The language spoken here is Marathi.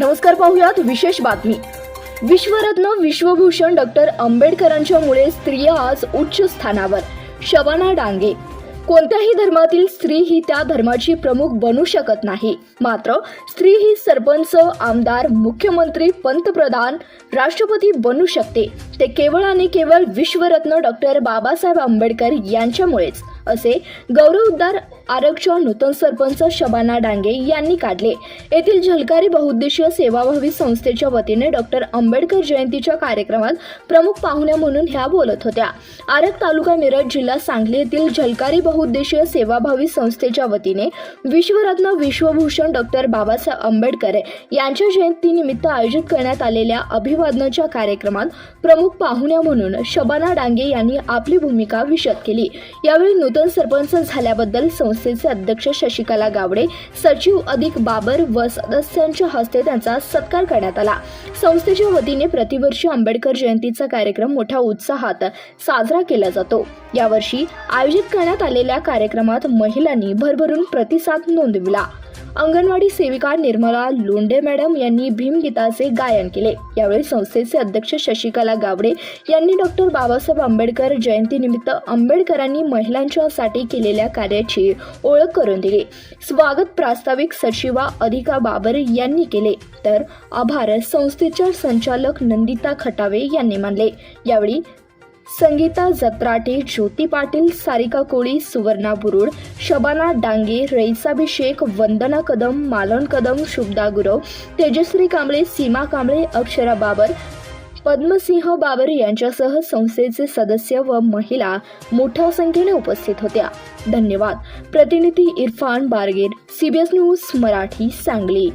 नमस्कार पाहुयात विशेष बातमी. विश्वरत्न विश्वभूषण डॉक्टर आंबेडकरांच्यामुळे स्त्रिया आज उच्च स्थानावर शबाना डांगे. कोणत्याही धर्मातील स्त्री ही त्या धर्माची प्रमुख बनू शकत नाही. मात्र स्त्री ही सरपंच आमदार मुख्यमंत्री पंतप्रधान राष्ट्रपती बनू शकते. ते केवळ आणि केवळ विश्वरत्न डॉक्टर बाबासाहेब आंबेडकर यांच्यामुळेच असे गौरवोद्गार आरक्षण नूतन सरपंच शबाना डांगे यांनी काढले. येथील झलकारी बहुउद्देशीय सेवाभावी संस्थेच्या वतीने डॉक्टर आंबेडकर जयंतीच्या कार्यक्रमात प्रमुख पाहुण्या म्हणून ह्या बोलत होत्या. आरग तालुका मिरज जिल्हा सांगली येथील झलकारी बहुउद्देशीय सेवाभावी संस्थेच्या वतीने विश्वरत्न विश्वभूषण डॉक्टर बाबासाहेब आंबेडकर यांच्या जयंतीनिमित्त आयोजित करण्यात आलेल्या अभिवादनाच्या कार्यक्रमात प्रमुख पाहुण्या म्हणून शबाना डांगे यांनी आपली भूमिका विशद केली. यावेळी नूतन सरपंच झाल्याबद्दल संस्थेचे अध्यक्ष शशिकला गावडे सचिव अधिक बाबर व सदस्यांच्या हस्ते त्यांचा सत्कार करण्यात आला. संस्थेच्या वतीने प्रतिवर्षी आंबेडकर जयंतीचा कार्यक्रम मोठ्या उत्साहात साजरा केला जातो. यावर्षी आयोजित करण्यात आलेल्या कार्यक्रमात महिलांनी भरभरून प्रतिसाद नोंदविला. अंगणवाडी सेविका निर्मला लोंडे मॅडम यांनी भीमगीताचे गायन केले. यावेळी संस्थेचे अध्यक्ष शशिकला गावडे यांनी डॉक्टर बाबासाहेब आंबेडकर जयंतीनिमित्त आंबेडकरांनी महिलांच्यासाठी केलेल्या कार्याची ओळख करून दिली. स्वागत प्रास्ताविक सचिवा अधिका बाबर यांनी केले. तर आभार संस्थेच्या संचालक नंदिता खटावे यांनी मानले. यावेळी संगीता जत्राटे ज्योती पाटील सारिका कोळी सुवर्णा बुरुड शबाना डांगे रईसाभिषेक वंदना कदम मालन कदम शुभदा गुरव तेजश्री कांबळे सीमा कांबळे अक्षरा बाबर पद्मसिंह बाबर यांच्यासह संस्थेचे सदस्य व महिला मोठ्या संख्येने उपस्थित होत्या. धन्यवाद. प्रतिनिधी इरफान बारगेर सीबीएस न्यूज मराठी सांगली.